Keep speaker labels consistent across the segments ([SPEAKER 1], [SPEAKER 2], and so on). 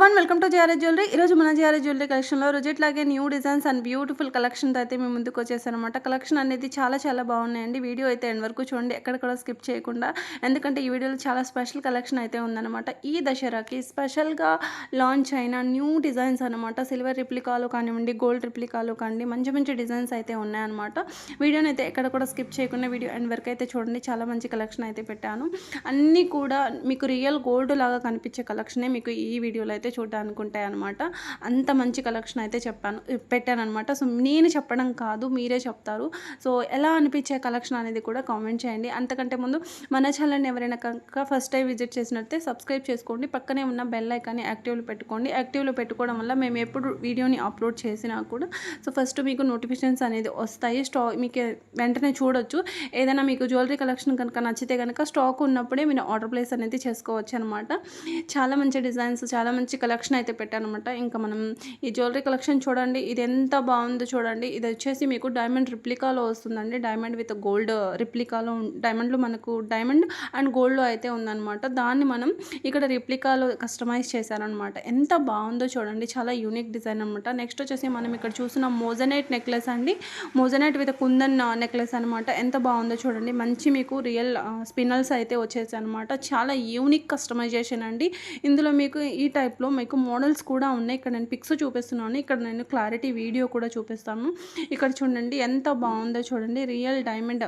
[SPEAKER 1] One welcome to GRS jewellery ఈరోజు మన GRS jewellery కలెక్షన్లో రోజు లాగే న్యూ డిజైన్స్ అండ్ బ్యూటిఫుల్ కలెక్షన్తో అయితే మేము ముందుకు వచ్చేసానమాట కలెక్షన్ అనేది చాలా చాలా బాగున్నాయండి. వీడియో అయితే ఎండ్ వరకు చూడండి. ఎక్కడ కూడా స్కిప్ చేయకుండా. ఎందుకంటే ఈ వీడియోలో చాలా స్పెషల్ కలెక్షన్ అయితే ఉందన్నమాట. ఈ దసరాకి స్పెషల్గా లాంచ్ అయిన న్యూ డిజైన్స్ అనమాట సిల్వర్ రిప్లికాలు కానివ్వండి గోల్డ్ రిప్లికాలు కానివ్వండి మంచి మంచి డిజైన్స్ అయితే ఉన్నాయన్నమాట. వీడియోని అయితే ఎక్కడ కూడా స్కిప్ చేయకుండా వీడియో ఎండ్ వరకు అయితే చూడండి. చాలా మంచి కలెక్షన్ అయితే పెట్టాను. అన్నీ కూడా మీకు రియల్ గోల్డ్ లాగా కనిపించే కలెక్షనే మీకు ఈ వీడియోలో అయితే చూడడానికి ఉంటాయి అనమాట అంత మంచి కలెక్షన్ అయితే చెప్పాను పెట్టాను అనమాట సో నేను చెప్పడం కాదు మీరే చెప్తారు. సో ఎలా అనిపించే కలెక్షన్ అనేది కూడా కామెంట్ చేయండి. అంతకంటే ముందు మన ఛానల్ని ఎవరైనా కనుక ఫస్ట్ టైం విజిట్ చేసినట్టే సబ్స్క్రైబ్ చేసుకోండి. పక్కనే ఉన్న బెల్ ఐకాన్ని యాక్టివ్లో పెట్టుకోండి. యాక్టివ్లో పెట్టుకోవడం వల్ల మేము ఎప్పుడు వీడియోని అప్లోడ్ చేసినా కూడా సో ఫస్ట్ మీకు నోటిఫికేషన్స్ అనేది వస్తాయి. స్టాక్ మీకు వెంటనే చూడొచ్చు. ఏదైనా మీకు జ్యువెలరీ కలెక్షన్ కనుక నచ్చితే కనుక స్టాక్ ఉన్నప్పుడే మీరు ఆర్డర్ ప్లేస్ అనేది చేసుకోవచ్చు అనమాట చాలా మంచి డిజైన్స్ చాలా మంచి కలెక్షన్ అయితే పెట్టాను అనమాట ఇంకా మనం ఈ జ్యువెలరీ కలెక్షన్ చూడండి ఇది ఎంత బాగుందో చూడండి. ఇది వచ్చేసి మీకు డైమండ్ రిప్లికాలో వస్తుందండి. డైమండ్ విత్ గోల్డ్ రిప్లికాలో డైమండ్లో మనకు డైమండ్ అండ్ గోల్డ్లో అయితే ఉందన్నమాట. దాన్ని మనం ఇక్కడ రిప్లికాలో కస్టమైజ్ చేశారనమాట ఎంత బాగుందో చూడండి. చాలా యూనిక్ డిజైన్ అనమాట నెక్స్ట్ వచ్చేసి మనం ఇక్కడ చూసిన మోజనైట్ నెక్లెస్ అండి. మోజనైట్ విత్ కుందన్ నెక్లెస్ అనమాట ఎంత బాగుందో చూడండి. మంచి మీకు రియల్ స్పినల్స్ అయితే వచ్చేసి అనమాట చాలా యూనిక్ కస్టమైజేషన్ అండి. ఇందులో మీకు ఈ టైప్లో మీకు మోడల్స్ కూడా ఉన్నాయి. ఇక్కడ నేను పిక్స్ చూపిస్తున్నాను. ఇక్కడ నేను క్లారిటీ వీడియో కూడా చూపిస్తాను. ఇక్కడ చూడండి ఎంత బాగుందో చూడండి. రియల్ డైమండ్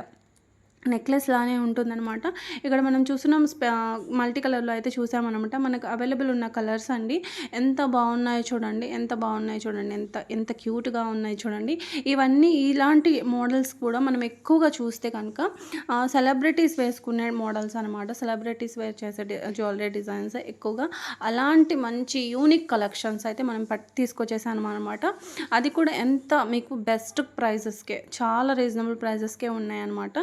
[SPEAKER 1] నెక్లెస్ లానే ఉంటుందన్నమాట. ఇక్కడ మనం చూస్తున్నాం మల్టీ కలర్లో అయితే చూసామన్నమాట. మనకు అవైలబుల్ ఉన్న కలర్స్ అండి. ఎంత బాగున్నాయో చూడండి. ఎంత బాగున్నాయో చూడండి. ఎంత ఎంత క్యూట్గా ఉన్నాయి చూడండి. ఇవన్నీ ఇలాంటి మోడల్స్ కూడా మనం ఎక్కువగా చూస్తే కనుక సెలబ్రిటీస్ వేసుకునే మోడల్స్ అనమాట సెలబ్రిటీస్ వేర్ చేసే జ్యువెలరీ డిజైన్స్ ఎక్కువగా. అలాంటి మంచి యూనిక్ కలెక్షన్స్ అయితే మనం పట్టి తీసుకొచ్చేసాను అనమాట అది కూడా ఎంత మీకు బెస్ట్ ప్రైజెస్కే చాలా రీజనబుల్ ప్రైజెస్కే ఉన్నాయన్నమాట.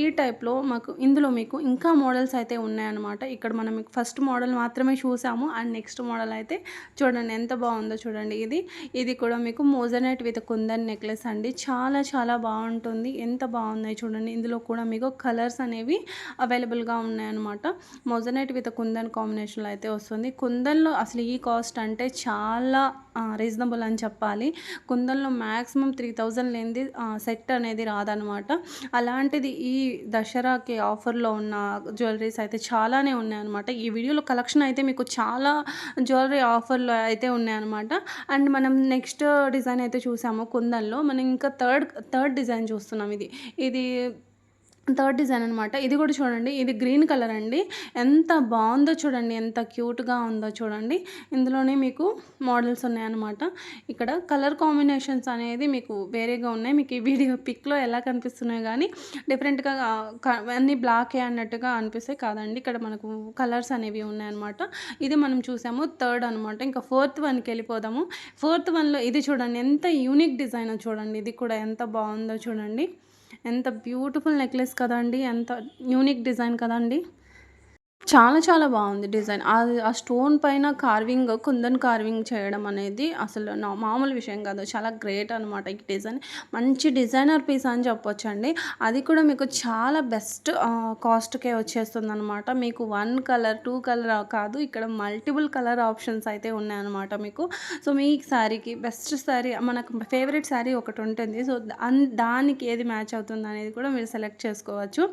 [SPEAKER 1] ఈ టైప్లో మాకు ఇందులో మీకు ఇంకా మోడల్స్ అయితే ఉన్నాయన్నమాట. ఇక్కడ మనం మీకు ఫస్ట్ మోడల్ మాత్రమే చూసాము. అండ్ నెక్స్ట్ మోడల్ అయితే చూడండి ఎంత బాగుందో చూడండి ఇది. ఇది కూడా మీకు మోజనైట్ విత్ కుందన్ నెక్లెస్ అండి. చాలా చాలా బాగుంటుంది. ఎంత బాగున్నాయి చూడండి. ఇందులో కూడా మీకు కలర్స్ అనేవి అవైలబుల్గా ఉన్నాయన్నమాట. మోజనెట్ విత్ కుందన్ కాంబినేషన్లో అయితే వస్తుంది. కుందన్లో అసలు ఈ కాస్ట్ అంటే చాలా రీజనబుల్ అని చెప్పాలి. కుందన్లో మ్యాక్సిమం త్రీ థౌజండ్ లేనిది సెట్ అనేది రాదనమాట అలాంటిది ఈ దసరాకి ఆఫర్లో ఉన్న జ్యువెలరీస్ అయితే చాలానే ఉన్నాయన్నమాట. ఈ వీడియోలో కలెక్షన్ అయితే మీకు చాలా జ్యువెలరీ ఆఫర్లో అయితే ఉన్నాయన్నమాట. అండ్ మనం నెక్స్ట్ డిజైన్ అయితే చూసాము కుందన్లో. మనం ఇంకా థర్డ్ థర్డ్ డిజైన్ చూస్తున్నాం ఇది. ఇది థర్డ్ డిజైన్ అనమాట ఇది కూడా చూడండి ఇది గ్రీన్ కలర్ అండి. ఎంత బాగుందో చూడండి ఎంత క్యూట్గా ఉందో చూడండి. ఇందులోనే మీకు మోడల్స్ ఉన్నాయన్నమాట. ఇక్కడ కలర్ కాంబినేషన్స్ అనేది మీకు వేరేగా ఉన్నాయి. మీకు ఈ వీడియో పిక్లో ఎలా కనిపిస్తున్నాయి కానీ డిఫరెంట్గా అన్ని బ్లాకే అన్నట్టుగా అనిపిస్తాయి కాదండి. ఇక్కడ మనకు కలర్స్ అనేవి ఉన్నాయన్నమాట. ఇది మనం చూసాము థర్డ్ అనమాట ఇంకా ఫోర్త్ వన్కి వెళ్ళిపోదాము. ఫోర్త్ వన్లో ఇది చూడండి ఎంత యూనిక్ డిజైన్ చూడండి. ఇది కూడా ఎంత బాగుందో చూడండి. ఎంత బ్యూటిఫుల్ నెక్లెస్ కదండి ఎంత యూనిక్ డిజైన్ కదండి. చాలా చాలా బాగుంది డిజైన్. అది ఆ స్టోన్ పైన కార్వింగ్ కుందన్ కార్వింగ్ చేయడం అనేది అసలు నా మామూలు విషయం కాదు. చాలా గ్రేట్ అనమాట ఈ డిజైన్. మంచి డిజైనర్ పీస్ అని చెప్పొచ్చండి. అది కూడా మీకు చాలా బెస్ట్ కాస్ట్కే వచ్చేస్తుంది అనమాట మీకు వన్ కలర్ టూ కలర్ కాదు ఇక్కడ మల్టిపుల్ కలర్ ఆప్షన్స్ అయితే ఉన్నాయన్నమాట మీకు. సో మీ శారీకి బెస్ట్ శారీ మనకు ఫేవరెట్ శారీ ఒకటి ఉంటుంది. సో దానికి ఏది మ్యాచ్ అవుతుంది అనేది కూడా మీరు సెలెక్ట్ చేసుకోవచ్చు.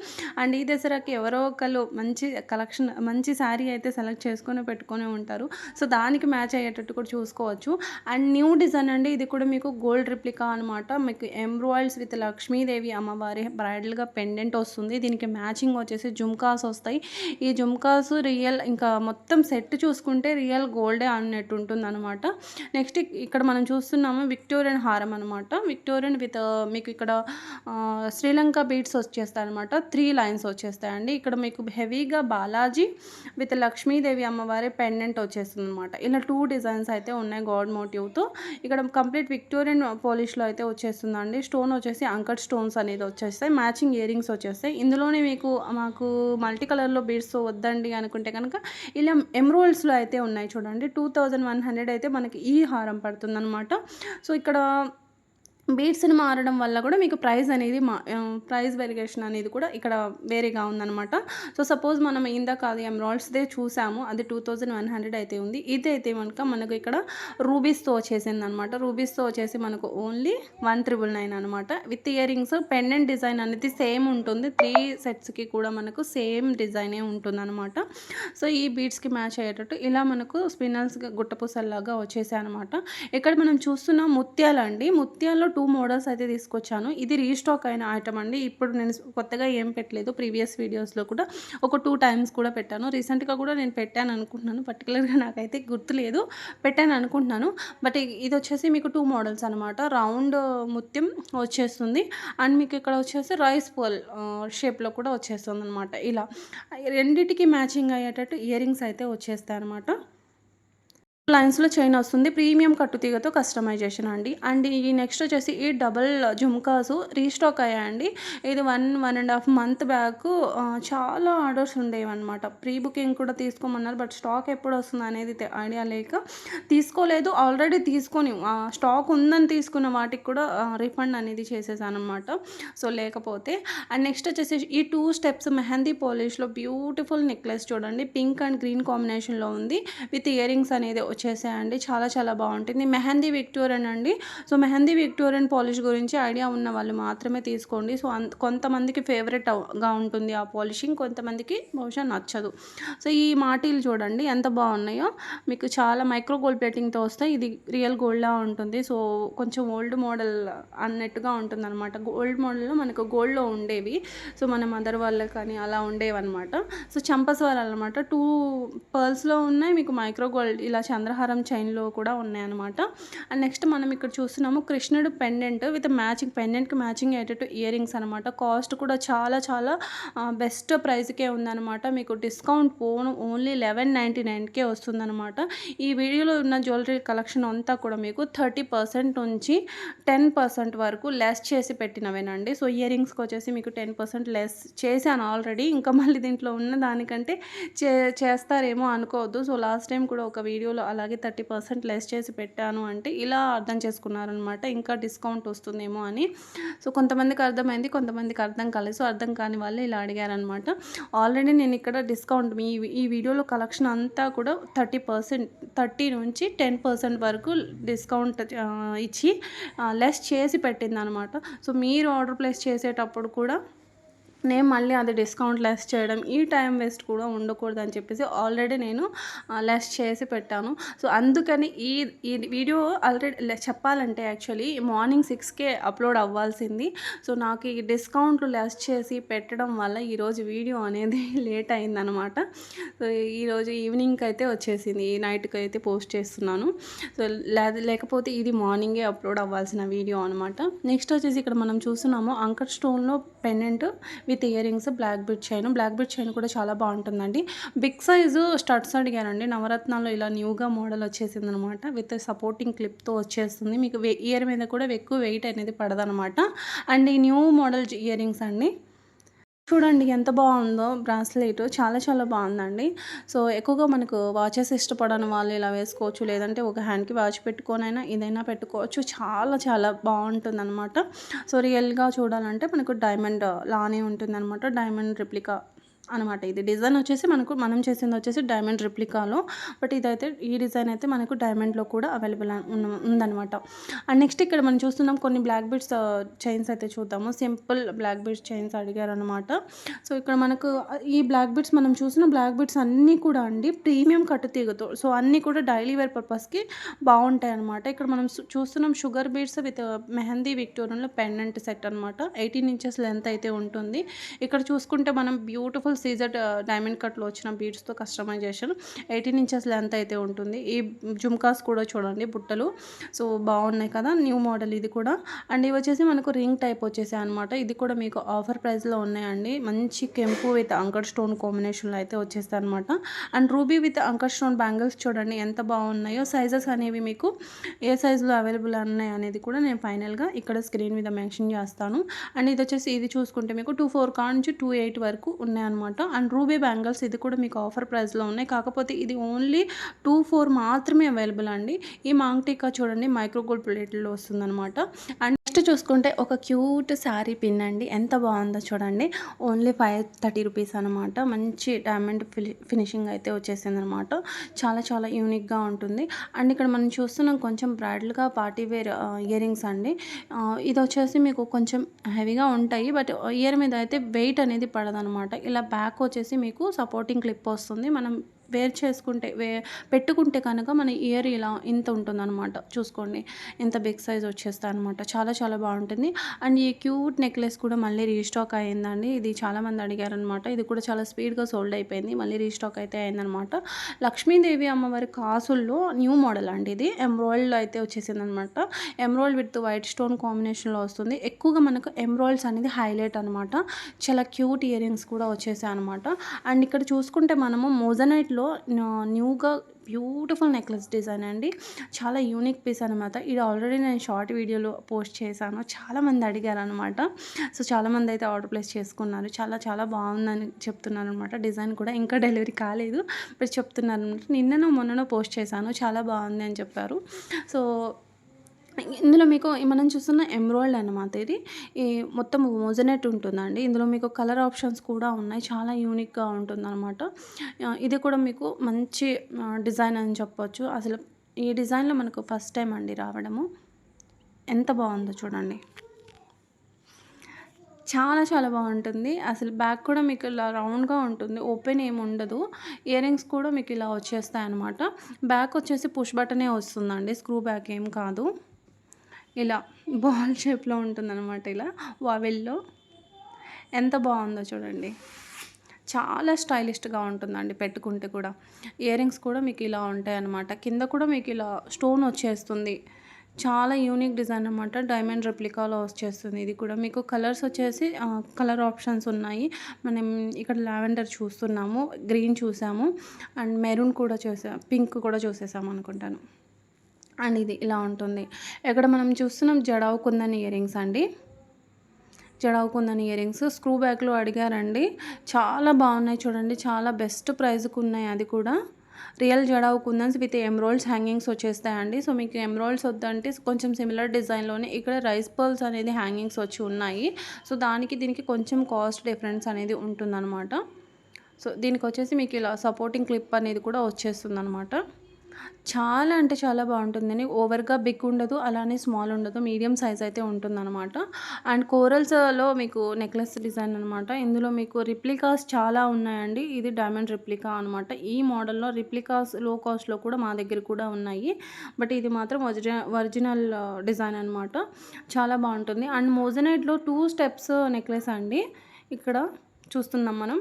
[SPEAKER 1] అండ్ ఈ దసరాకి ఎవరో ఒకరు మంచి కలెక్షన్ మంచి శారీ అయితే సెలెక్ట్ చేసుకొని పెట్టుకొని ఉంటారు. సో దానికి మ్యాచ్ అయ్యేటట్టు కూడా చూసుకోవచ్చు. అండ్ న్యూ డిజైన్ అండి ఇది కూడా మీకు గోల్డ్ రిప్లికా అనమాట మీకు ఎంబ్రాయిల్స్ విత్ లక్ష్మీదేవి అమ్మవారి బ్రైడల్గా పెండెంట్ వస్తుంది. దీనికి మ్యాచింగ్ వచ్చేసి జుమ్కాస్ వస్తాయి. ఈ జుమ్కాస్ రియల్ ఇంకా మొత్తం సెట్ చూసుకుంటే రియల్ గోల్డే అన్నట్టు ఉంటుంది అనమాట నెక్స్ట్ ఇక్కడ మనం చూస్తున్నాము విక్టోరియన్ హారం అనమాట విక్టోరియన్ విత్ మీకు ఇక్కడ శ్రీలంక బీట్స్ వచ్చేస్తాయి అనమాట త్రీ లైన్స్ వచ్చేస్తాయండి. ఇక్కడ మీకు హెవీగా బాలా బాలాజీ విత్ లక్ష్మీదేవి అమ్మవారి పెండెంట్ వచ్చేస్తుంది అనమాట ఇలా టూ డిజైన్స్ అయితే ఉన్నాయి గాడ్ మోటివ్తో ఇక్కడ కంప్లీట్ విక్టోరియన్ పోలిష్లో అయితే వచ్చేస్తుందండి. స్టోన్ వచ్చేసి అంకట్ స్టోన్స్ అనేది వచ్చేస్తాయి. మ్యాచింగ్ ఇయర్ రింగ్స్ వచ్చేస్తాయి. ఇందులోనే మీకు మాకు మల్టీ కలర్లో బీడ్స్ వద్దండి అనుకుంటే కనుక ఇలా ఎమ్రోల్స్లో అయితే ఉన్నాయి చూడండి. టూ థౌజండ్ వన్ హండ్రెడ్ అయితే మనకి ఈ హారం పడుతుందనమాట సో ఇక్కడ బీట్స్‌ని మారడం వల్ల కూడా మీకు ప్రైస్ అనేది మా ప్రైస్ వెరిగేషన్ అనేది కూడా ఇక్కడ వేరేగా ఉందనమాట. సో, సపోజ్ మనం ఇందాక అది ఎమరాల్డ్స్‌దే చూసాము. అది 2100 అయితే ఉంది. ఇది అయితే కనుక మనకు ఇక్కడ రూబీస్‌తో వచ్చేసిందనమాట. రూబీస్‌తో వచ్చేసి మనకు ఓన్లీ 1999 అనమాట. విత్ ఇయరింగ్స్ పెండెంట్ డిజైన్ అనేది సేమ్ ఉంటుంది. త్రీ సెట్స్‌కి కూడా మనకు సేమ్ డిజైనే ఉంటుందన్నమాట సో, ఈ బీడ్స్‌కి మ్యాచ్ అయ్యేటట్టు ఇలా మనకు స్పిన్నల్స్‌గా గుట్టపూసల్లాగా వచ్చేసాయనమాట. ఇక్కడ మనం చూస్తున్న ముత్యాలండి. ముత్యాల్లో టూ మోడల్స్ అయితే తీసుకొచ్చాను. ఇది రీస్టాక్ అయిన ఐటమ్ అండి. ఇప్పుడు నేను కొత్తగా ఏం పెట్టలేదు. ప్రీవియస్ వీడియోస్‌లో కూడా ఒక టూ టైమ్స్ కూడా పెట్టాను. రీసెంట్‌గా కూడా నేను పెట్టాను అనుకుంటున్నాను. పర్టికులర్గా నాకైతే గుర్తులేదు. పెట్టాను అనుకుంటున్నాను. బట్ ఇది వచ్చేసి మీకు టూ మోడల్స్ అనమాట. రౌండ్ ముత్యం వచ్చేస్తుంది. అండ్ మీకు ఇక్కడ వచ్చేసి రైస్ పోల్ షేప్‌లో కూడా వచ్చేస్తుంది అనమాట ఇలా రెండిటికి మ్యాచింగ్ అయ్యేటట్టు ఇయరింగ్స్ అయితే వచ్చేస్తాయి అనమాట లైన్స్‌లో చైన్ వస్తుంది. ప్రీమియం కట్టుతీగతో కస్టమైజేషన్ అండి. అండ్ ఈ నెక్స్ట్ వచ్చేసి ఈ డబుల్ జుమ్కాస్ రీస్టాక్ అయ్యాయండి. ఇది 1, 1 ½ మంత్ బ్యాక్ చాలా ఆర్డర్స్ ఉండేవన్నమాట. ప్రీ బుకింగ్ కూడా తీసుకోమన్నారు. బట్ స్టాక్ ఎప్పుడు వస్తుంది అనేది ఐడియా లేక తీసుకోలేదు. ఆల్రెడీ తీసుకొని స్టాక్ ఉందని తీసుకున్న వాటికి కూడా రిఫండ్ అనేది చేసేసాననమాట. సో, లేకపోతే అండ్ నెక్స్ట్ వచ్చేసి ఈ టూ స్టెప్స్ మెహందీ పాలిష్‌లో బ్యూటిఫుల్ నెక్లెస్ చూడండి. పింక్ అండ్ గ్రీన్ కాంబినేషన్‌లో ఉంది. విత్ ఇయరింగ్స్ అనేది చేసేయండి చాలా చాలా బాగుంటుంది మెహందీ విక్టోరియన్ అండి. సో, మెహందీ విక్టోరియన్ పాలిష్ గురించి ఐడియా ఉన్న వాళ్ళు మాత్రమే తీసుకోండి. సో, అంత కొంతమందికి ఫేవరెట్ ఉంటుంది ఆ పాలిషింగ్. కొంతమందికి బహుశా నచ్చదు. సో, ఈ మాటీలు చూడండి ఎంత బాగున్నాయో మీకు చాలా మైక్రో గోల్డ్ ప్లేటింగ్‌తో వస్తాయి. ఇది రియల్ గోల్డ్‌లా ఉంటుంది. సో, కొంచెం ఓల్డ్ మోడల్ అన్నట్టుగా ఉంటుంది అనమాట గోల్డ్ మోడల్‌లో మనకు గోల్డ్‌లో ఉండేవి. సో, మన మదర్ వాళ్ళకి కానీ అలా ఉండేవన్నమాట. సో, చంపస్వరాలనమాట. 2 పర్ల్స్‌లో ఉన్నాయి. మీకు మైక్రో గోల్డ్ ఇలా చంద్రహారం చైన్‌లో కూడా ఉన్నాయన్నమాట. అండ్ నెక్స్ట్ మనం ఇక్కడ చూస్తున్నాము కృష్ణుడు పెండెంట్ విత్ మ్యాచింగ్ పెండెంట్‌కి మ్యాచింగ్ అయ్యేటట్టు ఇయరింగ్స్ అనమాట. కాస్ట్ కూడా చాలా చాలా బెస్ట్ ప్రైస్‌కే ఉందనమాట. మీకు డిస్కౌంట్ పోను ఓన్లీ 1199కే వస్తుందనమాట. ఈ వీడియోలో ఉన్న జ్యువెలరీ కలెక్షన్ అంతా కూడా మీకు 30% నుంచి 10% వరకు లెస్ చేసి పెట్టినవేనండి. సో, ఇయరింగ్స్‌కి వచ్చేసి మీకు 10% లెస్ చేశాను ఆల్రెడీ. ఇంకా మళ్ళీ దీంట్లో ఉన్న దానికంటే చే చేస్తారేమో అనుకోవద్దు. సో, లాస్ట్ టైం కూడా ఒక వీడియోలో అలాగే 30% లెస్ చేసి పెట్టాను అంటే ఇలా అర్థం చేసుకున్నారనమాట. ఇంకా డిస్కౌంట్ వస్తుందేమో అని. సో, కొంతమందికి అర్థమైంది. కొంతమందికి అర్థం కాలేదు. సో, అర్థం కాని వాళ్ళు ఇలా అడిగారనమాట. ఆల్రెడీ నేను ఇక్కడ డిస్కౌంట్ మీ ఈ వీడియోలో కలెక్షన్ అంతా కూడా 30% 30 నుంచి 10% వరకు డిస్కౌంట్ ఇచ్చి లెస్ చేసి పెట్టిందనమాట. సో, మీరు ఆర్డర్ ప్లేస్ చేసేటప్పుడు కూడా నేను మళ్ళీ అది డిస్కౌంట్ లెస్ చేయడం ఈ టైం వేస్ట్ కూడా ఉండకూడదని చెప్పేసి ఆల్రెడీ నేను లెస్ చేసి పెట్టాను. సో, అందుకని ఈ ఈ వీడియో ఆల్రెడీ చెప్పాలంటే యాక్చువల్లీ మార్నింగ్ సిక్స్కే అప్లోడ్ అవ్వాల్సింది. సో, నాకు ఈ డిస్కౌంట్లు లెస్ చేసి పెట్టడం వల్ల ఈరోజు వీడియో అనేది లేట్ అయిందనమాట. సో, ఈరోజు ఈవినింగ్‌కి అయితే వచ్చేసింది. ఈ నైట్‌కి అయితే పోస్ట్ చేస్తున్నాను. సో, లేకపోతే ఇది మార్నింగే అప్లోడ్ అవ్వాల్సిన వీడియో అనమాట. నెక్స్ట్ వచ్చేసి ఇక్కడ మనం చూస్తున్నాము anchor స్టోన్‌లో pendant with with earrings black bit chain. Black bit chain కూడా చాలా బాగుంటుందండి బిగ్ సైజు స్టడ్స్ అడిగానండి. నవరత్నాల్లో ఇలా న్యూగా మోడల్ వచ్చేసింది అనమాట విత్ సపోర్టింగ్ క్లిప్‌తో వచ్చేస్తుంది. మీకు వె ఇయర్ మీద కూడా ఎక్కువ వెయిట్ అనేది పడదనమాట. అండ్ ఈ న్యూ మోడల్ ఇయర్ ఇయరింగ్స్ అండి. చూడండి ఎంత బాగుందో బ్రాస్లెట్. చాలా చాలా బాగుందండి సో, ఎక్కువగా మనకు వాచెస్ ఇష్టపడని వాళ్ళు ఇలా వేసుకోవచ్చు. లేదంటే ఒక హ్యాండ్‌కి వాచ్ పెట్టుకోనైనా ఇదైనా పెట్టుకోవచ్చు. చాలా చాలా బావుంటుందనమాట. సో, రియల్‌గా చూడాలంటే మనకు డైమండ్ లానే ఉంటుందనమాట. డైమండ్ రిప్లికా అనమాట ఇది. డిజైన్ వచ్చేసి మనకు మనం చేసింది వచ్చేసి డైమండ్ రిప్లికాలో బట్ ఇదైతే ఈ డిజైన్ అయితే మనకు డైమండ్‌లో కూడా అవైలబుల్ ఉందనమాట. అండ్ నెక్స్ట్ ఇక్కడ మనం చూస్తున్నాం కొన్ని బ్లాక్ బీడ్స్ చైన్స్ అయితే చూద్దాము. సింపుల్ బ్లాక్ బీడ్స్ చైన్స్ అడిగారనమాట. సో, ఇక్కడ మనకు ఈ బ్లాక్ బీడ్స్ మనం చూసిన బ్లాక్ బీడ్స్ అన్నీ కూడా అండి ప్రీమియం కట్టుతీగతో. సో, అన్నీ కూడా డైలీ వేర్ పర్పస్‌కి బావుంటాయనమాట. ఇక్కడ మనం చూస్తున్నాం షుగర్ బీడ్స్ విత్ మెహందీ విక్టోరియన్‌లో పెండెంట్ సెట్ అనమాట. 18 ఇంచెస్ లెంత్ అయితే ఉంటుంది. ఇక్కడ చూసుకుంటే మనం బ్యూటిఫుల్ సీజర్ డైమండ్ కట్‌లో వచ్చిన బీడ్స్‌తో కస్టమైజేషన్ 18 ఇంచెస్ లెంత్ అయితే ఉంటుంది. ఈ జుమ్కాస్ కూడా చూడండి బుట్టలు. సో, బాగున్నాయి కదా! న్యూ మోడల్ ఇది కూడా. అండ్ ఇవి వచ్చేసి మనకు రింగ్ టైప్ వచ్చేసాయన్నమాట. ఇది కూడా మీకు ఆఫర్ ప్రైస్‌లో ఉన్నాయండి. మంచి కెంపు విత్ అంకర్ స్టోన్ కాంబినేషన్‌లో అయితే వచ్చేస్తాయన్నమాట. And ruby with anchor stone bangles చూడండి ఎంత బాగున్నాయో సైజెస్ అనేవి మీకు ఏ సైజులో అవైలబుల్ ఉన్నాయి అనేది కూడా నేను ఫైనల్‌గా ఇక్కడ స్క్రీన్ మీద మెన్షన్ చేస్తాను. అండ్ ఇది వచ్చేసి ఇది చూసుకుంటే మీకు టూ ఫోర్ కా నుంచి 28 వరకు ఉన్నాయన్నమాట. అండ్ రూబీ బ్యాంగిల్స్ ఇది కూడా మీకు ఆఫర్ ప్రైస్‌లో ఉన్నాయి. కాకపోతే ఇది ఓన్లీ 24 మాత్రమే అవైలబుల్ అండి. ఈ మాంగ్ టీకా చూడండి మైక్రో గోల్డ్ ప్లేట్‌లో వస్తుందన్నమాట అండ్ నెక్స్ట్ చూసుకుంటే ఒక క్యూట్ శారీ పిన్ అండి. ఎంత బాగుందో చూడండి. ఓన్లీ ఫైవ్ థర్టీ రూపీస్ అనమాట మంచి డైమండ్ ఫినిషింగ్ అయితే వచ్చేసింది అనమాట చాలా చాలా యూనిక్గా ఉంటుంది. అండ్ ఇక్కడ మనం చూస్తున్నాం కొంచెం బ్రైడల్గా పార్టీ వేర్ ఇయర్ రింగ్స్ అండి. ఇది వచ్చేసి మీకు కొంచెం హెవీగా ఉంటాయి. బట్ ఇయర్ మీద అయితే వెయిట్ అనేది పడదనమాట ఇలా బ్యాక్ వచ్చేసి మీకు సపోర్టింగ్ క్లిప్ వస్తుంది. మనం వేర్ చేసుకుంటే వే పెట్టుకుంటే కనుక మన ఇయర్ ఇలా ఇంత ఉంటుందన్నమాట. చూసుకోండి. ఇంత బిగ్ సైజ్ వచ్చేస్తాయి అనమాట చాలా చాలా బాగుంటుంది. అండ్ ఈ క్యూట్ నెక్లెస్ కూడా మళ్ళీ రీస్టాక్ అయిందండి ఇది చాలామంది అడిగారనమాట ఇది కూడా చాలా స్పీడ్గా సోల్డ్ అయిపోయింది. మళ్ళీ రీస్టాక్ అయితే అయిందనమాట లక్ష్మీదేవి అమ్మవారి కాసుల్లో న్యూ మోడల్ అండి ఇది. ఎంబ్రాయిల్డ్ అయితే వచ్చేసింది అనమాట ఎంబ్రాయిల్డ్ విత్ వైట్ స్టోన్ కాంబినేషన్లో వస్తుంది. ఎక్కువగా మనకు ఎంబ్రాయిల్స్ అనేది హైలైట్ అనమాట చాలా క్యూట్ ఇయర్ రింగ్స్ కూడా వచ్చేసాయి అనమాట అండ్ ఇక్కడ చూసుకుంటే మనము మోజనైట్లో న్యూగా బ్యూటిఫుల్ నెక్లెస్ డిజైన్ అండి. చాలా యూనిక్ పీస్ అనమాట ఇది ఆల్రెడీ నేను షార్ట్ వీడియోలో పోస్ట్ చేశాను. చాలామంది అడిగారు అనమాట సో చాలామంది అయితే ఆర్డర్ ప్లేస్ చేసుకున్నారు. చాలా చాలా బాగుందని చెప్తున్నారు అనమాట డిజైన్ కూడా ఇంకా డెలివరీ కాలేదు. బట్ చెప్తున్నారు అనమాట నిన్ననో మొన్ననో పోస్ట్ చేశాను. చాలా బాగుంది అని చెప్పారు. సో ఇందులో మీకు మనం చూస్తున్న ఎమ్రాయిల్డ్ అనమాట ఇది. ఈ మొత్తం మోజనెట్ ఉంటుందండి. ఇందులో మీకు కలర్ ఆప్షన్స్ కూడా ఉన్నాయి. చాలా యూనిక్గా ఉంటుందన్నమాట. ఇది కూడా మీకు మంచి డిజైన్ అని చెప్పొచ్చు. అసలు ఈ డిజైన్లో మనకు ఫస్ట్ టైం అండి రావడము. ఎంత బాగుందో చూడండి. చాలా చాలా బాగుంటుంది. అసలు బ్యాక్ కూడా మీకు ఇలా రౌండ్గా ఉంటుంది. ఓపెన్ ఏమి ఉండదు. ఇయర్ కూడా మీకు ఇలా వచ్చేస్తాయి అనమాట బ్యాక్ వచ్చేసి పుష్ బటనే వస్తుందండి. స్క్రూ బ్యాక్ ఏం కాదు. ఇలా బాల్ షేప్లో ఉంటుందన్నమాట ఇలా వావెల్లో. ఎంత బాగుందో చూడండి. చాలా స్టైలిష్గా ఉంటుందండి పెట్టుకుంటే కూడా. ఇయర్ రింగ్స్ కూడా మీకు ఇలా ఉంటాయి అన్నమాట కింద కూడా మీకు ఇలా స్టోన్ వచ్చేస్తుంది. చాలా యూనిక్ డిజైన్ అనమాట డైమండ్ రెప్లికాలో వచ్చేస్తుంది. ఇది కూడా మీకు కలర్స్ వచ్చేసి కలర్ ఆప్షన్స్ ఉన్నాయి. మనం ఇక్కడ లావెండర్ చూస్తున్నాము గ్రీన్ చూసాము అండ్ మెరూన్ కూడా చూసా పింక్ కూడా చూసేసాము అనుకుంటాను అండ్ ఇది ఇలా ఉంటుంది. ఇక్కడ మనం చూస్తున్నాం జడావు ఇయరింగ్స్ ఇయర్ రింగ్స్ అండి. Jadau earrings. Ear rings screw బ్యాక్లో అడిగారండి. చాలా బాగున్నాయి చూడండి. చాలా బెస్ట్ ప్రైజ్కి ఉన్నాయి అది కూడా. Real jadau kundans with emeralds hangings వచ్చేస్తాయండి. సో మీకు ఎమ్రోల్స్ వద్దంటే కొంచెం సిమిలర్ డిజైన్లోనే ఇక్కడ రైస్ పర్ల్స్ అనేది హ్యాంగింగ్స్ వచ్చి ఉన్నాయి. సో దానికి దీనికి కొంచెం కాస్ట్ డిఫరెన్స్ అనేది ఉంటుందన్నమాట. సో దీనికి వచ్చేసి మీకు ఇలా సపోర్టింగ్ క్లిప్ అనేది కూడా వచ్చేస్తుంది అనమాట చాలా అంటే చాలా బాగుంటుందని ఓవర్గా బిగ్ ఉండదు అలానే స్మాల్ ఉండదు మీడియం సైజ్ అయితే ఉంటుందన్నమాట. అండ్ కోరల్స్లో మీకు నెక్లెస్ డిజైన్ అనమాట ఇందులో మీకు రిప్లికాస్ చాలా ఉన్నాయండి. ఇది డైమండ్ రిప్లికా అనమాట ఈ మోడల్లో రిప్లికాస్లో కాస్ట్లో కూడా మా దగ్గర కూడా ఉన్నాయి. బట్ ఇది మాత్రం ఒరిజినల్ ఒరిజినల్ డిజైన్ అనమాట చాలా బాగుంటుంది. అండ్ మోజనైట్లో టూ స్టెప్స్ నెక్లెస్ అండి. ఇక్కడ చూస్తున్నాం మనం.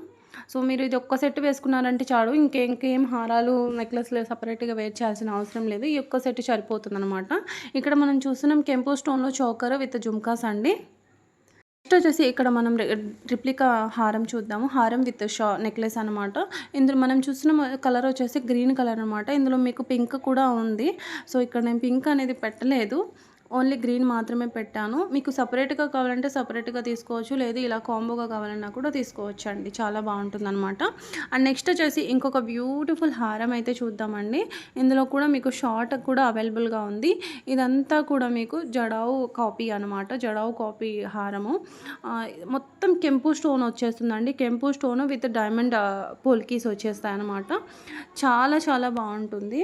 [SPEAKER 1] సో మీరు ఇది ఒక్క సెట్ వేసుకున్నారంటే చాలు ఇంకే ఇంకేం హారాలు నెక్లెస్లు సపరేట్గా వేర్ చేయాల్సిన అవసరం లేదు. ఈ ఒక్క సెట్ సరిపోతుంది అనమాట ఇక్కడ మనం చూస్తున్నాం కెంపు స్టోన్లో చోకర్ విత్ జుమ్కాస్ అండి. నెక్స్ట్ వచ్చేసి ఇక్కడ మనం రిప్లికా హారం చూద్దాము. హారం విత్ షా నెక్లెస్ అనమాట ఇందులో మనం చూస్తున్న కలర్ వచ్చేసి గ్రీన్ కలర్ అనమాట ఇందులో మీకు పింక్ కూడా ఉంది. సో ఇక్కడ నేను పింక్ అనేది పెట్టలేదు. ఓన్లీ గ్రీన్ మాత్రమే పెట్టాను. మీకు సపరేట్గా కావాలంటే సపరేట్గా తీసుకోవచ్చు. లేదు ఇలా కాంబోగా కావాలన్నా కూడా తీసుకోవచ్చు అండి చాలా బాగుంటుంది అనమాట అండ్ నెక్స్ట్ వచ్చేసి ఇంకొక బ్యూటిఫుల్ హారం అయితే చూద్దామండి. ఇందులో కూడా మీకు షార్ట్ కూడా అవైలబుల్గా ఉంది. ఇదంతా కూడా మీకు జడావు కాపీ అనమాట జడావు కాపీ హారము. మొత్తం కెంపు స్టోన్ వచ్చేస్తుందండి. కెంపు స్టోన్ విత్ డైమండ్ పోల్కీస్ వచ్చేస్తాయి అనమాట చాలా చాలా బాగుంటుంది.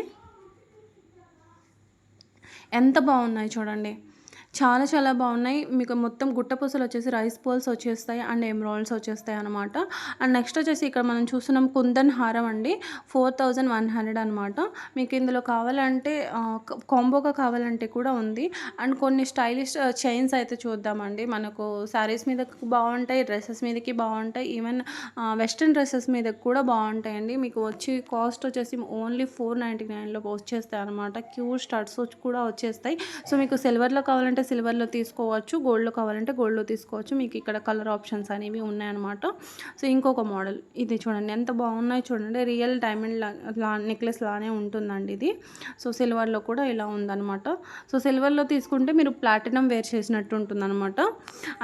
[SPEAKER 1] ఎంత బాగున్నాయి చూడండి. చాలా చాలా బాగున్నాయి. మీకు మొత్తం గుట్టపూసలు వచ్చేసి రైస్ పోల్స్ వచ్చేస్తాయి అండ్ ఎమ్రాయిల్స్ వచ్చేస్తాయి అనమాట అండ్ నెక్స్ట్ వచ్చేసి ఇక్కడ మనం చూస్తున్నాం కుందన్ హారం అండి. ఫోర్ థౌజండ్ వన్ హండ్రెడ్ అనమాట మీకు ఇందులో కావాలంటే కాంబోగా కావాలంటే కూడా ఉంది. అండ్ కొన్ని స్టైలిష్ చైన్స్ అయితే చూద్దామండి. మనకు శారీస్ మీద బాగుంటాయి డ్రెస్సెస్ మీదకి బాగుంటాయి. ఈవెన్ వెస్ట్రన్ డ్రెస్సెస్ మీద కూడా బాగుంటాయండి. మీకు వచ్చి కాస్ట్ వచ్చేసి ఓన్లీ ఫోర్ నైంటీ నైన్లో వచ్చేస్తాయి అనమాట క్యూర్ స్టడ్స్ కూడా వచ్చేస్తాయి. సో మీకు సిల్వర్లో కావాలంటే సిల్వర్లో తీసుకోవచ్చు గోల్డ్లో కావాలంటే గోల్డ్లో తీసుకోవచ్చు. మీకు ఇక్కడ కలర్ ఆప్షన్స్ అనేవి ఉన్నాయన్నమాట. సో ఇంకొక మోడల్ ఇది చూడండి ఎంత బాగున్నాయి చూడండి. రియల్ డైమండ్ లా లా నెక్లెస్ లానే ఉంటుందండి ఇది. సో సిల్వర్లో కూడా ఇలా ఉందన్నమాట. సో సిల్వర్లో తీసుకుంటే మీరు ప్లాటినం వేర్ చేసినట్టు ఉంటుందన్నమాట.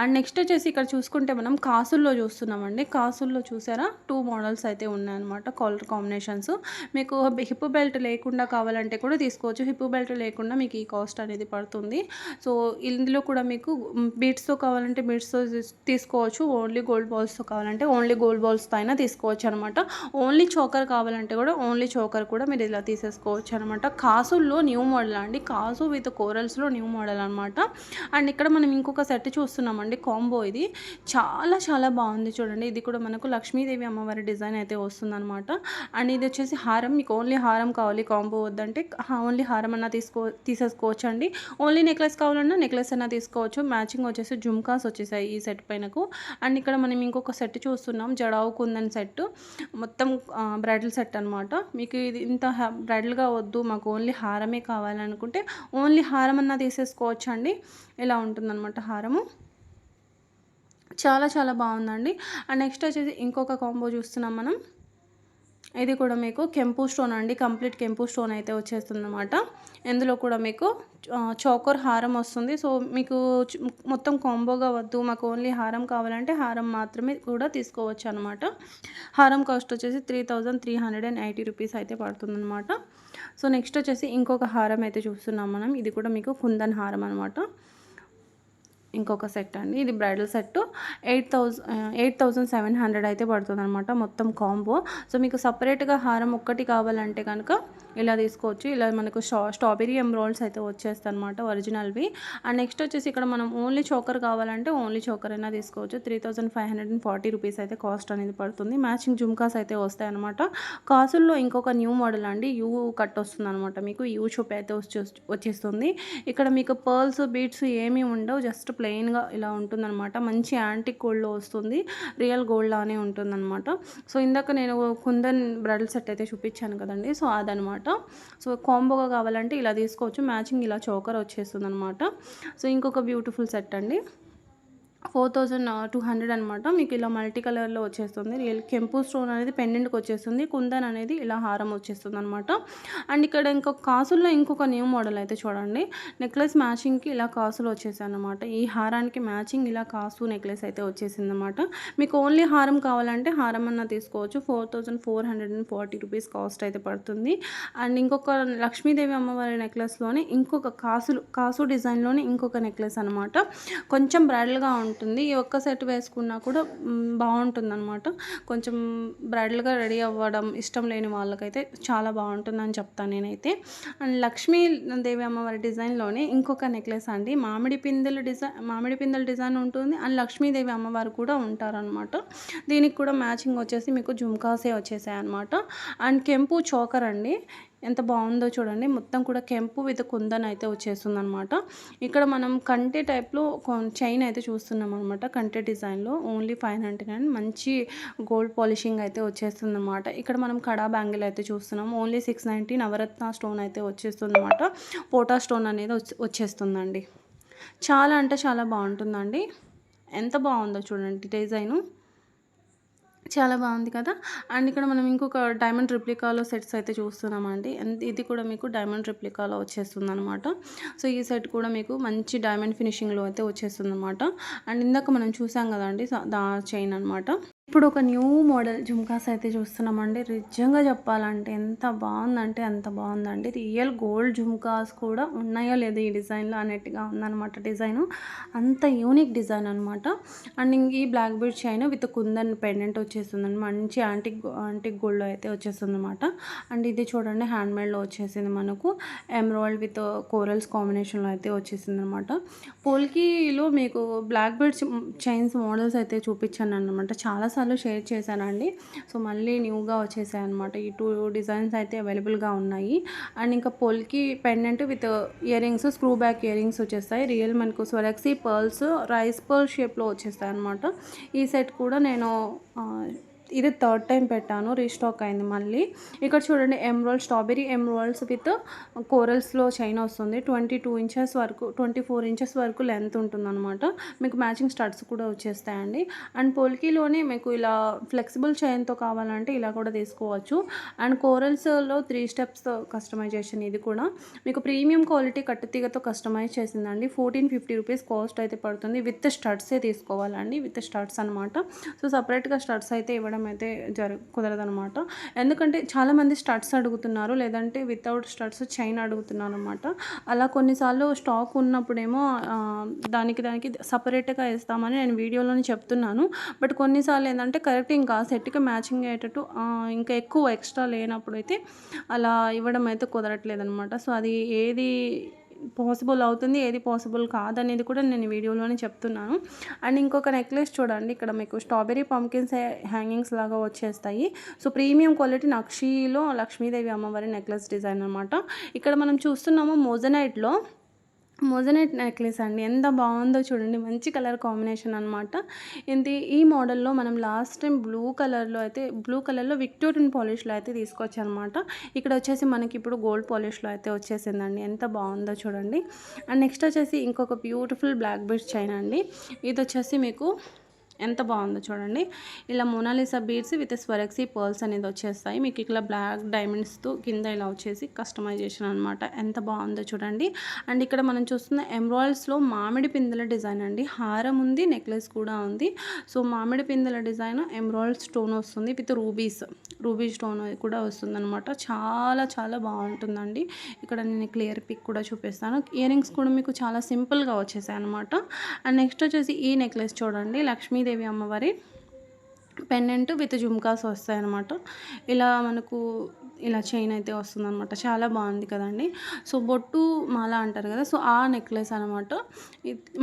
[SPEAKER 1] అండ్ నెక్స్ట్ వచ్చేసి ఇక్కడ చూసుకుంటే మనం కాసుల్లో చూస్తున్నామండి. కాసుల్లో చూసారా? టూ మోడల్స్ అయితే ఉన్నాయన్నమాట కలర్ కాంబినేషన్స్ మీకు హిప్ బెల్ట్ లేకుండా కావాలంటే కూడా తీసుకోవచ్చు. హిప్ బెల్ట్ లేకుండా మీకు ఈ కాస్ట్ అనేది పడుతుంది. సో ఇందులో కూడా మీకు బీట్స్తో కావాలంటే బీట్స్తో తీసుకోవచ్చు. ఓన్లీ గోల్డ్ బాల్స్తో కావాలంటే ఓన్లీ గోల్డ్ బాల్స్తో అయినా తీసుకోవచ్చు అనమాట ఓన్లీ చోకర్ కావాలంటే కూడా ఓన్లీ చోకర్ కూడా మీరు ఇలా తీసేసుకోవచ్చు అనమాట కాసుల్లో న్యూ మోడల్ అండి. కాసు విత్ కోరల్స్లో న్యూ మోడల్ అనమాట అండ్ ఇక్కడ మనం ఇంకొక సెట్ చూస్తున్నామండి కాంబో ఇది. చాలా చాలా బాగుంది చూడండి. ఇది కూడా మనకు లక్ష్మీదేవి అమ్మవారి డిజైన్ అయితే వస్తుందన్నమాట. అండ్ ఇది వచ్చేసి హారం. మీకు ఓన్లీ హారం కావాలి. కాంబో వద్దంటే ఓన్లీ హారం అన్న తీసుకో తీసేసుకోవచ్చు అండి ఓన్లీ నెక్లెస్ కావాలన్నా నెక్లెస్ అయినా తీసుకోవచ్చు. మ్యాచింగ్ వచ్చేసి జుమ్కాస్ వచ్చేసాయి ఈ సెట్ పైనకు. అండ్ ఇక్కడ మనం ఇంకొక సెట్ చూస్తున్నాం జడావు కుందన్ సెట్. మొత్తం బ్రైడల్ సెట్ అనమాట మీకు ఇది ఇంత బ్రైడల్గా వద్దు మాకు ఓన్లీ హారమే కావాలనుకుంటే ఓన్లీ హారం అన్నా తీసేసుకోవచ్చు అండి ఇలా ఉంటుందన్నమాట హారము. చాలా చాలా బాగుందండి. అండ్ నెక్స్ట్ వచ్చేసి ఇంకొక కాంబో చూస్తున్నాం మనం. ఇది కూడా మీకు కెంపు స్టోన్ అండి. కంప్లీట్ కెంపు స్టోన్ అయితే వచ్చేస్తుంది అనమాట ఇందులో కూడా మీకు చోకర్ హారం వస్తుంది. సో మీకు మొత్తం కాంబోగా వద్దు. మాకు ఓన్లీ హారం కావాలంటే హారం మాత్రమే కూడా తీసుకోవచ్చు అనమాట హారం కాస్ట్ వచ్చేసి three thousand three hundred and eighty rupees అయితే పడుతుందనమాట సో నెక్స్ట్ వచ్చేసి ఇంకొక హారం అయితే చూస్తున్నాం మనం. ఇది కూడా మీకు కుందన్ హారం అనమాట ఇంకొక సెట్ అండి. ఇది bridal set eight thousand eight thousand seven hundred అయితే పడుతుంది అనమాట మొత్తం కాంబో. సో మీకు సపరేట్గా హారం ఒక్కటి కావాలంటే కనుక ఇలా తీసుకోవచ్చు. ఇలా మనకు స్టా స్ట్రాబెరీ ఎంబ్రాయిడ్స్ అయితే వచ్చేస్తాయి అనమాట ఒరిజినల్వి. అండ్ నెక్స్ట్ వచ్చేసి ఇక్కడ మనం ఓన్లీ చోకర్ కావాలంటే ఓన్లీ చోకర్ అయినా తీసుకోవచ్చు. Three thousand five hundred and forty rupees అయితే కాస్ట్ అనేది పడుతుంది. మ్యాచింగ్ జుమ్కాస్ అయితే వస్తాయి అనమాట కాసుల్లో ఇంకొక న్యూ మోడల్ అండి. యూ కట్ వస్తుంది అనమాట మీకు యూ చూప్ అయితే వచ్చేస్తుంది. ఇక్కడ మీకు పర్ల్స్ బీట్స్ ఏమీ ఉండవు. జస్ట్ ప్లెయిన్గా ఇలా ఉంటుందన్నమాట. మంచి యాంటిక్ గోల్డ్లో వస్తుంది. రియల్ గోల్డ్ లానే ఉంటుందన్నమాట. సో ఇందాక నేను కుందన్ బ్రైడల్ సెట్ అయితే చూపించాను కదండి. సో అదనమాట సో కాంబోగా కావాలంటే ఇలా తీసుకోవచ్చు. మ్యాచింగ్ ఇలా చోకర్ వచ్చేస్తుంది అనమాట సో ఇంకొక బ్యూటిఫుల్ సెట్ అండి. ఫోర్ థౌజండ్ టూ హండ్రెడ్ అనమాట మీకు ఇలా మల్టీ కలర్లో వచ్చేస్తుంది. రియల్ కెంపు స్టోన్ అనేది పెండెంట్కి వచ్చేస్తుంది. కుందన్ అనేది ఇలా హారం వచ్చేస్తుంది అనమాట అండ్ ఇక్కడ ఇంకొక కాసుల్లో ఇంకొక న్యూ మోడల్ అయితే చూడండి. నెక్లెస్ మ్యాచింగ్కి ఇలా కాసులు వచ్చేసాయి అనమాట ఈ హారానికి మ్యాచింగ్ ఇలా కాసు నెక్లెస్ అయితే వచ్చేసింది అనమాట మీకు ఓన్లీ హారం కావాలంటే హారం అన్న తీసుకోవచ్చు. Four thousand four hundred and forty rupees cost అయితే పడుతుంది. అండ్ ఇంకొక లక్ష్మీదేవి అమ్మవారి నెక్లెస్లోనే ఇంకొక కాసులు కాసు డిజైన్లోనే ఇంకొక నెక్లెస్ అనమాట కొంచెం బ్రైడల్గా ఉంటుంది ఉంటుంది. ఈ ఒక్క సెట్ వేసుకున్నా కూడా బాగుంటుంది అనమాట కొంచెం బ్రైడల్గా రెడీ అవ్వడం ఇష్టం లేని వాళ్ళకైతే చాలా బాగుంటుందని చెప్తాను నేనైతే. అండ్ లక్ష్మీ దేవి అమ్మవారి డిజైన్లోనే ఇంకొక నెక్లెస్ అండి. మామిడి పిందెలు డిజైన్ మామిడి పిందెల డిజైన్ ఉంటుంది. అండ్ లక్ష్మీదేవి అమ్మవారు కూడా ఉంటారనమాట దీనికి కూడా మ్యాచింగ్ వచ్చేసి మీకు జుమ్కాసే వచ్చేసాయి అనమాట అండ్ కెంపు చోకర్ అండి. ఎంత బాగుందో చూడండి. మొత్తం కూడా కెంపు విత్ కుందన్ అయితే వచ్చేస్తుంది అనమాట ఇక్కడ మనం కంటే టైప్లో చైన్ అయితే చూస్తున్నాం అనమాట కంటే డిజైన్లో ఓన్లీ ఫైవ్ నైంటీ నైన్ మంచి గోల్డ్ పాలిషింగ్ అయితే వచ్చేస్తుంది అనమాట ఇక్కడ మనం కడా బ్యాంగిల్ అయితే చూస్తున్నాం. Only six ninety navratna stone అయితే వచ్చేస్తుంది అనమాట పోటా స్టోన్ అనేది వచ్చేస్తుందండి. చాలా అంటే చాలా బాగుంటుందండి. ఎంత బాగుందో చూడండి డిజైను చాలా బాగుంది కదా. అండ్ ఇక్కడ మనం ఇంకొక డైమండ్ రిప్లికాలో సెట్స్ అయితే చూస్తున్నామండి. ఇది కూడా మీకు డైమండ్ రిప్లికాలో వచ్చేస్తుంది అనమాట సో ఈ సెట్ కూడా మీకు మంచి డైమండ్ ఫినిషింగ్లో అయితే వచ్చేస్తుంది అనమాట అండ్ ఇందాక మనం చూసాం కదండి దా చైన్ అనమాట ఇప్పుడు ఒక న్యూ మోడల్ జుమ్కాస్ అయితే చూస్తున్నామండి. నిజంగా చెప్పాలంటే ఎంత బాగుందంటే అంత బాగుందండి. రియల్ గోల్డ్ జుమ్కాస్ కూడా ఉన్నాయో లేదో ఈ డిజైన్లో అన్నట్టుగా ఉందన్నమాట డిజైన్. అంత యూనిక్ డిజైన్ అనమాట అండ్ ఇంక ఈ black bead chain with kundan pendant వచ్చేస్తుందండి మంచి యాంటిక్ యాంటిక్ గోల్డ్లో అయితే వచ్చేస్తుందన్నమాట. అండ్ ఇది చూడండి హ్యాండ్మేడ్లో వచ్చేసింది మనకు. ఎమరాల్డ్ విత్ కోరల్స్ కాంబినేషన్లో అయితే వచ్చేసింది అనమాట పోల్కీలో మీకు బ్లాక్ బీడ్ చైన్స్ మోడల్స్ అయితే చూపించాను అనమాట చాలా చాలాసార్లు షేర్ చేశానండి. సో మళ్ళీ న్యూగా వచ్చేసాయి అనమాట ఈ టూ డిజైన్స్ అయితే అవైలబుల్గా ఉన్నాయి. అండ్ ఇంకా polki pendant with earrings screw back earrings వచ్చేస్తాయి. రియల్ మనకు స్వరక్సీ పర్ల్స్ రైస్ పర్ల్ షేప్లో వచ్చేస్తాయి అనమాట ఈ సెట్ కూడా నేను ఇది థర్డ్ టైం పెట్టాను రీస్టాక్ అయింది మళ్ళీ. ఇక్కడ చూడండి ఎమ్రోల్ స్ట్రాబెరీ ఎమ్రోల్స్ విత్ కోరల్స్లో చైన్ వస్తుంది. ట్వంటీ టూ ఇంచెస్ వరకు ట్వంటీ ఫోర్ ఇంచెస్ వరకు లెంత్ ఉంటుందన్నమాట. మీకు మ్యాచింగ్ స్టడ్స్ కూడా వచ్చేస్తాయండి. అండ్ పోల్కీలోనే మీకు ఇలా ఫ్లెక్సిబుల్ చైన్తో కావాలంటే ఇలా కూడా తీసుకోవచ్చు. అండ్ కోరల్స్లో త్రీ స్టెప్స్ కస్టమైజేషన్ ఇది కూడా. మీకు ప్రీమియం క్వాలిటీ కట్టుతీగతో కస్టమైజ్ చేసిందండి. ఫోర్టీన్ ఫిఫ్టీ రూపీస్ కాస్ట్ అయితే పడుతుంది. విత్ స్టడ్సే తీసుకోవాలండి. విత్ స్టడ్స్ అనమాట సో సపరేట్గా స్టడ్స్ అయితే ఇవ్వడం ఇవ్వడం అయితే జరు కుదరదనమాట ఎందుకంటే చాలామంది స్టడ్స్ అడుగుతున్నారు లేదంటే వితౌట్ స్టడ్స్ చైన్ అడుగుతున్నారు అనమాట అలా కొన్నిసార్లు స్టాక్ ఉన్నప్పుడేమో దానికి దానికి సపరేట్గా ఇస్తామని నేను వీడియోలోనే చెప్తున్నాను. బట్ కొన్నిసార్లు ఏంటంటే కరెక్ట్ ఇంకా సెట్కి మ్యాచింగ్ అయ్యేటట్టు ఇంకా ఎక్కువ ఎక్స్ట్రా లేనప్పుడు అయితే అలా ఇవ్వడం అయితే కుదరట్లేదు అనమాట సో అది ఏది పాసిబుల్ అవుతుంది ఏది పాసిబుల్ కాదనేది కూడా నేను వీడియోలోనే చెప్తున్నాను. అండ్ ఇంకొక నెక్లెస్ చూడండి ఇక్కడ మీకు స్ట్రాబెరీ పంకిన్స్ హ్యాంగింగ్స్ లాగా వచ్చేస్తాయి. సో ప్రీమియం క్వాలిటీ నక్షీలో లక్ష్మీదేవి అమ్మవారి నెక్లెస్ డిజైన్ అనమాట ఇక్కడ మనం చూస్తున్నాము మోజనైట్లో మొజనెట్ నెక్లెస్ అండి. ఎంత బాగుందో చూడండి. మంచి కలర్ కాంబినేషన్ అనమాట ఇది ఈ మోడల్లో మనం లాస్ట్ టైం బ్లూ కలర్లో అయితే బ్లూ కలర్లో విక్టోరియన్ పాలిష్లో అయితే తీసుకొచ్చానమాట. ఇక్కడ వచ్చేసి మనకి ఇప్పుడు గోల్డ్ పాలిష్లో అయితే వచ్చేసిందండి. ఎంత బాగుందో చూడండి. అండ్ నెక్స్ట్ వచ్చేసి ఇంకొక బ్యూటిఫుల్ బ్లాక్ బీడ్స్ చైన్ అండి. ఇది వచ్చేసి మీకు ఎంత బాగుందో చూడండి. ఇలా Mona Lisa beads with Swarovski pearls అనేది వచ్చేస్తాయి. మీకు ఇట్లా బ్లాక్ డైమండ్స్తో కింద ఇలా వచ్చేసి కస్టమైజేషన్ అనమాట ఎంత బాగుందో చూడండి. అండ్ ఇక్కడ మనం చూస్తున్న ఎంబ్రాయిడ్స్లో మామిడి పిందెల డిజైన్ అండి. హారం ఉంది నెక్లెస్ కూడా ఉంది. సో మామిడి పిందెల డిజైన్ ఎంబ్రాయిడ్ స్టోన్ వస్తుంది విత్ రూబీస్. రూబీ స్టోన్ కూడా వస్తుందన్నమాట. చాలా చాలా బాగుంటుందండి. ఇక్కడ నేను క్లియర్ పిక్ కూడా చూపిస్తాను. ఇయర్ రింగ్స్ కూడా మీకు చాలా సింపుల్గా వచ్చేసాయి అనమాట అండ్ నెక్స్ట్ వచ్చేసి ఈ నెక్లెస్ చూడండి. లక్ష్మీదేవి అమ్మవారి పెండెంట్ విత్ జుమ్కాస్ వస్తాయనమాట ఇలా మనకు ఇలా చైన్ అయితే వస్తుందన్నమాట. చాలా బాగుంది కదండి. సో బొట్టు మాల అంటారు కదా సో ఆ నెక్లెస్ అనమాట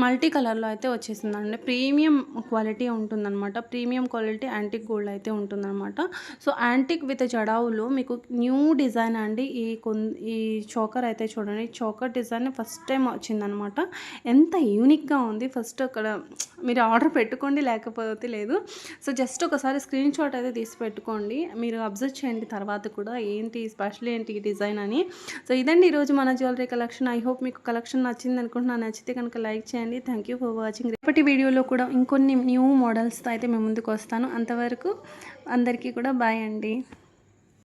[SPEAKER 1] మల్టీ కలర్లో అయితే వచ్చేసిందండి. ప్రీమియం క్వాలిటీ ఉంటుందన్నమాట. ప్రీమియం క్వాలిటీ యాంటిక్ గోల్డ్ అయితే ఉంటుందన్నమాట. సో యాంటిక్ విత్ జడావులో. మీకు న్యూ డిజైన్ అండి. ఈ ఈ చోకర్ అయితే చూడండి. చోకర్ డిజైన్ ఫస్ట్ టైం వచ్చిందనమాట ఎంత యూనిక్గా ఉంది. ఫస్ట్ అక్కడ మీరు ఆర్డర్ పెట్టుకోండి లేకపోతే లేదు. సో జస్ట్ ఒకసారి స్క్రీన్ షాట్ అయితే తీసి పెట్టుకోండి. మీరు అబ్జర్వ్ చేయండి తర్వాత కూడా ఏంటి స్పెషల్ ఏంటి ఈ డిజైన్ అని. సో ఇదండి ఈరోజు మన జ్యువెలరీ కలెక్షన్. ఐ హోప్ మీకు కలెక్షన్ నచ్చింది అనుకుంటున్నాను. నచ్చితే కనుక లైక్ చేయండి. Thank you for watching. రేపటి వీడియోలో కూడా ఇంకొన్ని న్యూ మోడల్స్తో అయితే మేము ముందుకు వస్తాను. అంతవరకు అందరికీ కూడా బాయ్ అండి.